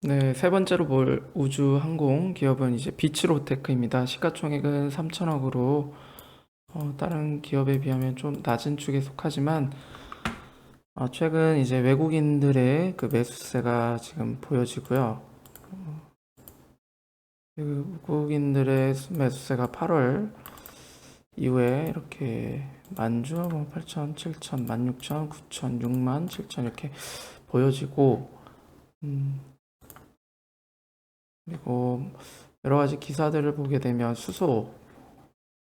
네, 세 번째로 볼 우주항공 기업은 이제 비츠로테크입니다. 시가총액은 3천억으로 어, 다른 기업에 비하면 좀 낮은 축에 속하지만 어, 최근 이제 외국인들의 그 매수세가 지금 보여지고요. 어, 외국인들의 매수세가 8월 이후에 이렇게 만주, 뭐 8천, 7천, 16,000, 9천, 6만, 7천 이렇게 보여지고 음, 그리고 여러 가지 기사들을 보게 되면 수소,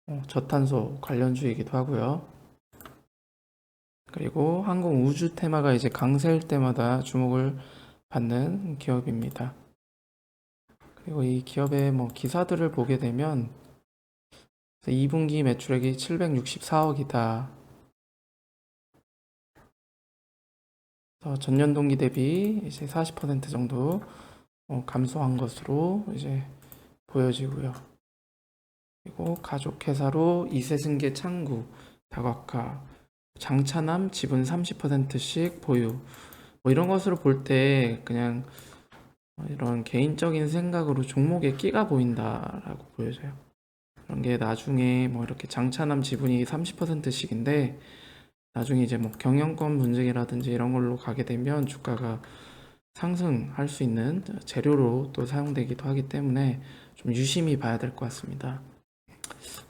어, 저탄소 관련주이기도 하고요. 그리고 항공 우주 테마가 이제 강세일 때마다 주목을 받는 기업입니다. 그리고 이 기업의 뭐 기사들을 보게 되면 2분기 매출액이 764억이다. 전년 동기 대비 이제 40% 정도 어, 감소한 것으로 이제 보여지고요. 그리고 가족 회사로 이세승계 창구, 다각화, 장차남 지분 30%씩 보유. 뭐 이런 것으로 볼 때 그냥 이런 개인적인 생각으로 종목에 끼가 보인다라고 보여져요. 그런 게 나중에 뭐 이렇게 장차남 지분이 30%씩인데 나중에 이제 뭐 경영권 분쟁이라든지 이런 걸로 가게 되면 주가가 상승할 수 있는 재료로 또 사용되기도 하기 때문에 좀 유심히 봐야 될 것 같습니다.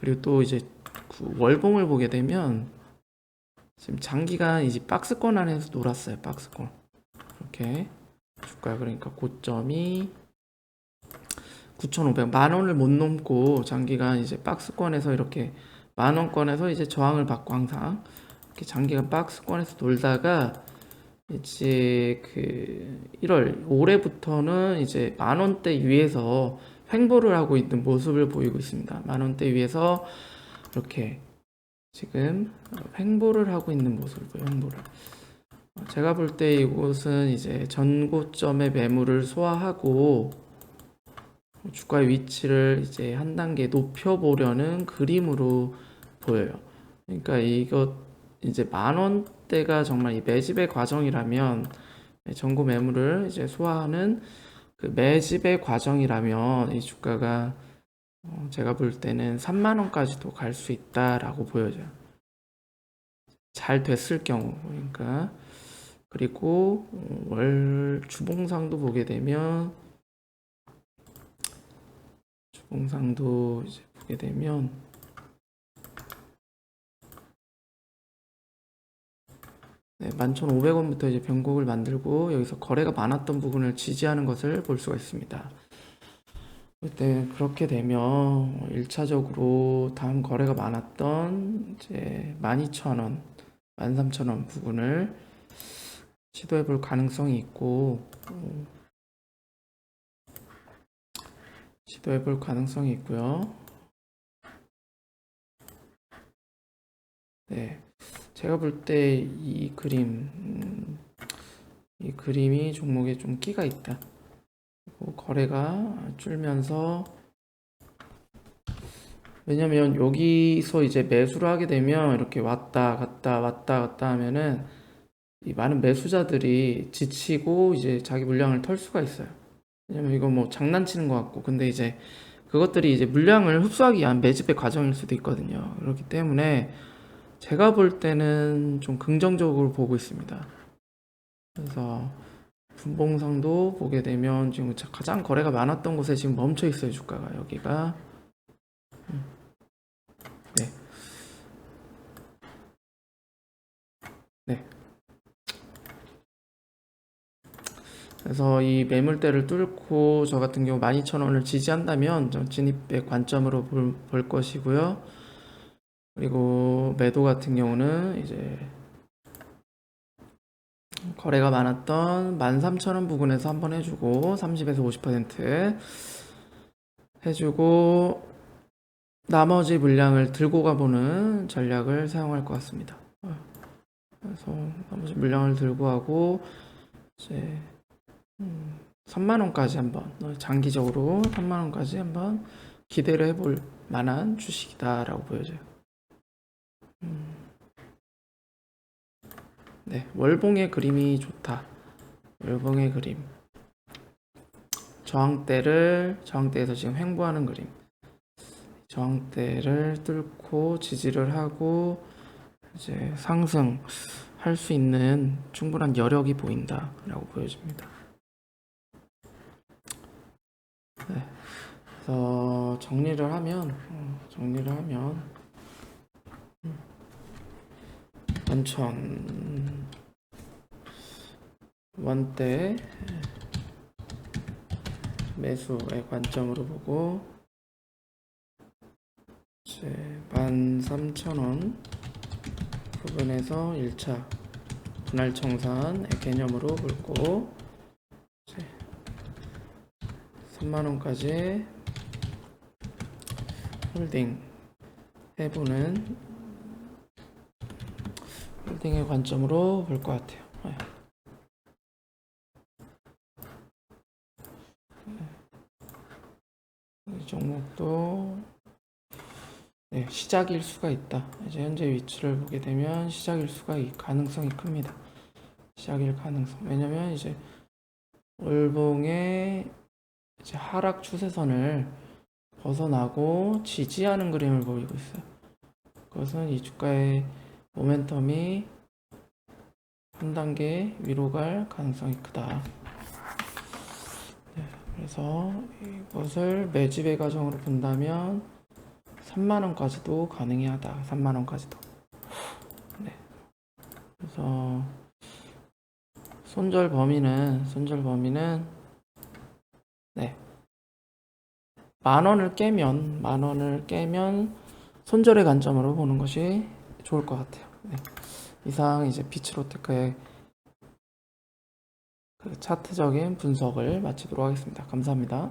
그리고 또 이제 그 월봉을 보게 되면 지금 장기간 이제 박스권 안에서 놀았어요. 박스권 이렇게 주가 그러니까 고점이 9,500, 만 원을 못 넘고 장기간 이제 박스권에서 이렇게 만 원권에서 이제 저항을 받고 항상 이렇게 장기간 박스권에서 놀다가 이제 그 1월 올해부터는 이제 만 원대 위에서 횡보를 하고 있는 모습을 보이고 있습니다. 만 원대 위에서 이렇게 지금 횡보를 하고 있는 모습을 보여요. 횡보를. 제가 볼 때 이곳은 이제 전고점의 매물을 소화하고 주가의 위치를 이제 한 단계 높여보려는 그림으로 보여요. 그러니까 이것 이제 만 원대가 정말 이 매집의 과정이라면 전고 매물을 이제 소화하는 그 매집의 과정이라면 이 주가가 어, 제가 볼 때는 3만 원까지도 갈 수 있다라고 보여져요. 잘 됐을 경우 그러니까 그리고 어, 월 주봉상도 보게 되면 주봉상도 이제 보게 되면 11,500원부터 이제 변곡을 만들고 여기서 거래가 많았던 부분을 지지하는 것을 볼 수가 있습니다. 그때 그렇게 되면 1차적으로 다음 거래가 많았던 이제 12,000원, 13,000원 부분을 시도해 볼 가능성이 있고 어, 시도해 볼 가능성이 있고요. 네. 제가 볼 때 이 그림, 음, 이 그림이 종목에 좀 끼가 있다. 거래가 줄면서 왜냐면 여기서 이제 매수를 하게 되면 이렇게 왔다 갔다 왔다 갔다 하면은 이 많은 매수자들이 지치고 이제 자기 물량을 털 수가 있어요. 왜냐면 이거 뭐 장난치는 것 같고 근데 이제 그것들이 이제 물량을 흡수하기 위한 매집의 과정일 수도 있거든요. 그렇기 때문에 제가 볼 때는 좀 긍정적으로 보고 있습니다. 그래서 분봉상도 보게 되면 지금 가장 거래가 많았던 곳에 지금 멈춰 있어요 주가가 여기가 음. 네. 네. 그래서 이 매물대를 뚫고 저 같은 경우 12,000원을 지지한다면 진입의 관점으로 볼, 볼 것이고요. 그리고 매도 같은 경우는 이제 거래가 많았던 13,000원 부근에서 한번 해주고 30에서 50% 해주고 나머지 물량을 들고 가보는 전략을 사용할 것 같습니다. 그래서 나머지 물량을 들고 하고 이제 3만 원까지 한번 장기적으로 3만 원까지 한번 기대를 해볼 만한 주식이다라고 보여져요. 네, 월봉의 그림이 좋다. 월봉의 그림. 저항대를 저항대에서 지금 횡보하는 그림. 저항대를 뚫고 지지를 하고 이제 상승할 수 있는 충분한 여력이 보인다라고 보여집니다. 네. 그래서 정리를 하면 어, 정리를 하면 음, 원천. 원대 매수의 관점으로 보고 이제 13,000원 부분에서 1차 분할 청산의 개념으로 볼고 이제 3만 원까지 홀딩 해보는 홀딩의 관점으로 볼 것 같아요. 네. 이 종목도 네, 시작일 수가 있다. 이제 현재 위치를 보게 되면 시작일 수가 이 가능성이 큽니다. 시작일 가능성. 왜냐면 이제 월봉의 이제 하락 추세선을 벗어나고 지지하는 그림을 보이고 있어요. 그것은 이 주가의 모멘텀이 한 단계 위로 갈 가능성이 크다. 네, 그래서 이것을 매집의 과정으로 본다면 3만 원까지도 가능해 하다. 3만 원까지도. 네. 그래서 손절 범위는 손절 범위는 네. 만 원을 깨면 만 원을 깨면 손절의 관점으로 보는 것이 좋을 것 같아요. 네. 이상 이제 피치로테크의 그 차트적인 분석을 마치도록 하겠습니다. 감사합니다.